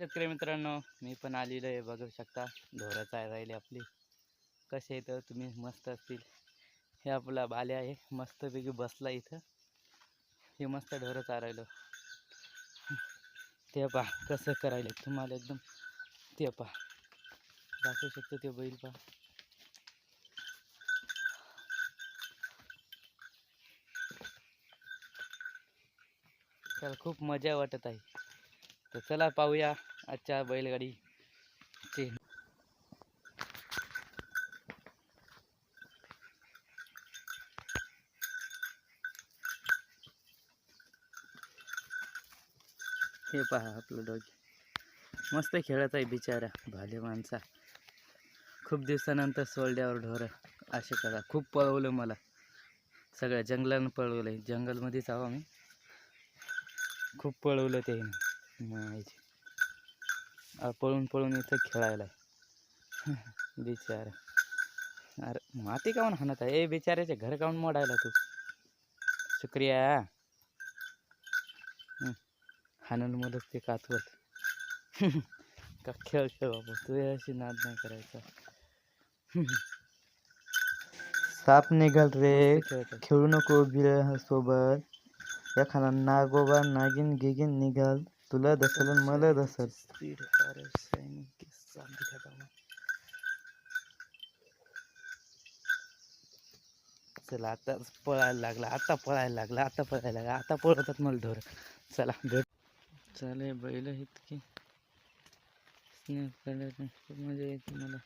शेतकरी मित्रांनो मी पण आलेलो आहे बघू शकता. ढोरं राहिली आपली. कसे येतं हो? तुम्ही मस्त असतील. हे आपला बाल्या आहे मस्तपैकी बसला इथं. हे मस्त ढोरं चारायलो. ते पहा कसं करायला तुम्हाला एकदम. ते पहा. दाखवू शकतो ते बैल पहा. त्याला खूप मजा वाटत आहे. तर चला पाहूया आजच्या बैलगाडीचे हे पहा आपलं डॉगी मस्त खेळत आहे बिचारा भाले माणसा खूप दिवसानंतर सोडल्यावर ढोरं असे करा. खूप पळवलं मला. सगळ्या जंगलानं पळवलं आहे जंगलमध्येच आहो आम्ही. खूप पळवलं ते. माहिती पळून पळून इथं खेळायला बिचारा. अरे माती काऊन हाणत आहे? ए बिचाऱ्याचे घर काऊन मोडायला तू? शुक्रिया. हाणून मदत ते कातवत का खेळ खेळ बाबा तू अशी नाद नाही करायचा. साप निघाल रे. खेळू नको बिर सोबत. एखादा नागोबा नागिन गिगिन निघाल. तुला धसल आणि मला धसल स्पीड दिखाता हूँ चला आता पळायला लागला आता पळायला लागला आता पळायला लागला आता पळवतात मला ढोर. चला भेट. चाले बैल इतकी स्नेह करायला खूप मजा येते मला.